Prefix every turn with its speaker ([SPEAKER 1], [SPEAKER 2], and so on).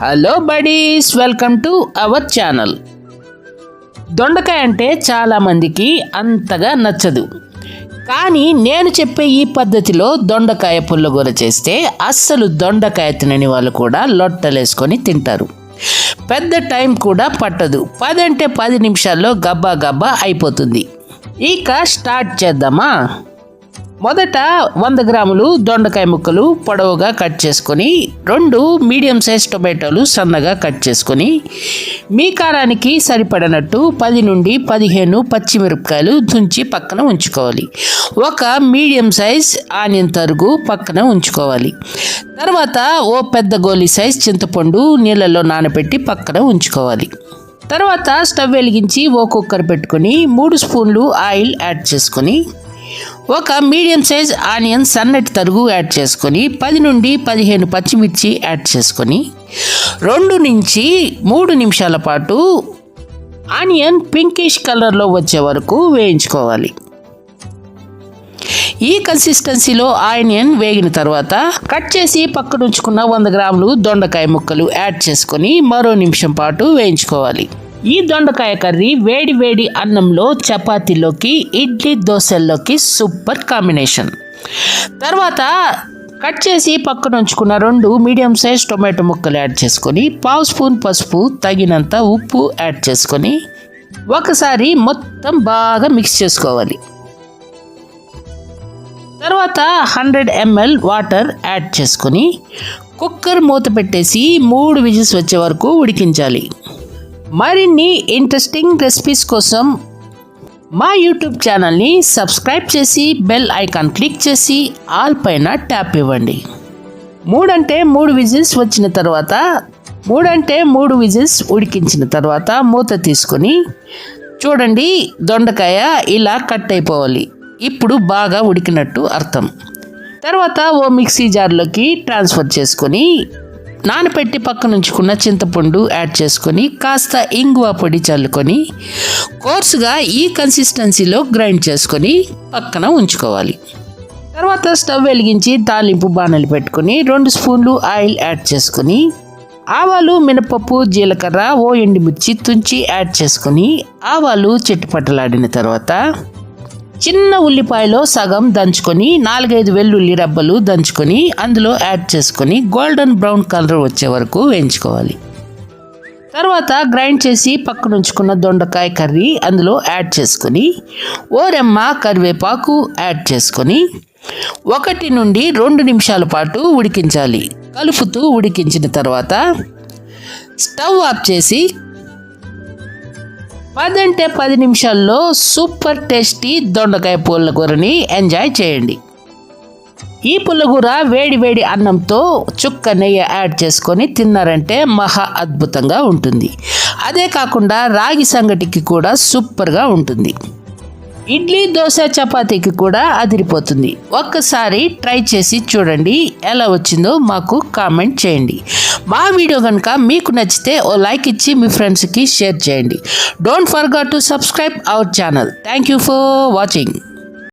[SPEAKER 1] Hello buddies welcome to our channel దొండకాయ అంటే చాలామందికి అంతగా నచ్చదు. కానీ నేను చెప్పే ఈ పద్ధతిలో దొండకాయ పుల్లగూర చేస్తే అస్సలు దొండకాయ తినని వాళ్ళు కూడా లొట్టలేసుకొని తింటారు. పెద్ద టైం కూడా పట్టదు. పది అంటే పది నిమిషాల్లో గబ్బా గబ్బా అయిపోతుంది. ఇక స్టార్ట్ చేద్దామా? మొదట వంద గ్రాములు దొండకాయ ముక్కలు పొడవుగా కట్ చేసుకొని రెండు మీడియం సైజ్ టొమాటోలు సన్నగా కట్ చేసుకొని మీ కారానికి సరిపడనట్టు పది నుండి పదిహేను పచ్చిమిరపకాయలు తుంచి పక్కన ఉంచుకోవాలి. ఒక మీడియం సైజ్ ఆనియన్ తరుగు పక్కన ఉంచుకోవాలి. తర్వాత ఓ పెద్ద గోలీ సైజ్ చింతపండు నీళ్ళలో నానబెట్టి పక్కన ఉంచుకోవాలి. తర్వాత స్టవ్ వెలిగించి ఓ కుక్కర్ పెట్టుకొని మూడు స్పూన్లు ఆయిల్ యాడ్ చేసుకొని ఒక మీడియం సైజ్ ఆనియన్ సన్నటి తరుగు యాడ్ చేసుకొని పది నుండి పదిహేను పచ్చిమిర్చి యాడ్ చేసుకొని రెండు నుంచి మూడు నిమిషాల పాటు ఆనియన్ పింకిష్ కలర్లో వచ్చే వరకు వేయించుకోవాలి. ఈ కన్సిస్టెన్సీలో ఆనియన్ వేగిన తర్వాత కట్ చేసి పక్కనుంచుకున్న వంద గ్రాములు దొండకాయ ముక్కలు యాడ్ చేసుకొని మరో నిమిషం పాటు వేయించుకోవాలి. ఈ దొండకాయ కర్రీ వేడి వేడి అన్నంలో చపాతీలోకి ఇడ్లీ దోశల్లోకి సూపర్ కాంబినేషన్. తర్వాత కట్ చేసి పక్కన ఉంచుకున్న రెండు మీడియం సైజ్ టొమాటో ముక్కలు యాడ్ చేసుకొని పావు స్పూన్ పసుపు తగినంత ఉప్పు యాడ్ చేసుకొని ఒకసారి మొత్తం బాగా మిక్స్ చేసుకోవాలి. తర్వాత హండ్రెడ్ ఎంఎల్ వాటర్ యాడ్ చేసుకొని కుక్కర్ మూత పెట్టేసి మూడు విజిల్స్ వచ్చే వరకు ఉడికించాలి. మరిన్ని ఇంట్రెస్టింగ్ రెసిపీస్ కోసం మా యూట్యూబ్ ఛానల్ని సబ్స్క్రైబ్ చేసి బెల్ ఐకాన్ క్లిక్ చేసి ఆల్ పైన ట్యాప్ ఇవ్వండి. మూడంటే మూడు విజిల్స్ వచ్చిన తర్వాత మూడంటే మూడు విజిల్స్ ఉడికించిన తర్వాత మూత తీసుకొని చూడండి దొండకాయ ఇలా కట్ అయిపోవాలి. ఇప్పుడు బాగా ఉడికినట్టు అర్థం. తర్వాత ఓ మిక్సీ జార్లోకి ట్రాన్స్ఫర్ చేసుకొని నానపెట్టి పక్కనుంచుకున్న చింతపండు యాడ్ చేసుకొని కాస్త ఇంగువ పొడి చల్లుకొని కోర్సుగా ఈ కన్సిస్టెన్సీలో గ్రైండ్ చేసుకొని పక్కన ఉంచుకోవాలి. తర్వాత స్టవ్ వెలిగించి తాలింపు బాణలు పెట్టుకొని రెండు స్పూన్లు ఆయిల్ యాడ్ చేసుకొని ఆవాలు మినపప్పు జీలకర్ర ఓ ఎండుమిర్చి తుంచి యాడ్ చేసుకొని ఆవాలు చెట్టుపట్టలాడిన తర్వాత చిన్న ఉల్లిపాయలో సగం దంచుకొని నాలుగైదు వెల్లుల్లి రబ్బలు దంచుకొని అందులో యాడ్ చేసుకొని గోల్డెన్ బ్రౌన్ కలర్ వచ్చే వరకు వేయించుకోవాలి. తర్వాత గ్రైండ్ చేసి పక్కన ఉంచుకున్న దొండకాయ కర్రీ అందులో యాడ్ చేసుకొని ఓరెమ్మ కరివేపాకు యాడ్ చేసుకొని ఒకటి నుండి రెండు నిమిషాల పాటు ఉడికించాలి. కలుపుతూ ఉడికించిన తర్వాత స్టవ్ ఆఫ్ చేసి పదంటే పది నిమిషాల్లో సూపర్ టేస్టీ దొండకాయ పుల్లకూరని ఎంజాయ్ చేయండి. ఈ పుల్లకూర వేడి వేడి అన్నంతో చుక్క నెయ్యి యాడ్ చేసుకొని తిన్నారంటే మహా అద్భుతంగా ఉంటుంది. అదే కాకుండా రాగి సంగటికి కూడా సూపర్గా ఉంటుంది. ఇడ్లీ దోశ చపాతీకి కూడా అదిరిపోతుంది. ఒక్కసారి ట్రై చేసి చూడండి ఎలా వచ్చిందో మాకు కామెంట్ చేయండి. మా వీడియో కనుక మీకు నచ్చితే ఓ లైక్ ఇచ్చి మీ ఫ్రెండ్స్కి షేర్ చేయండి. Don't forgot to subscribe our channel thank you for watching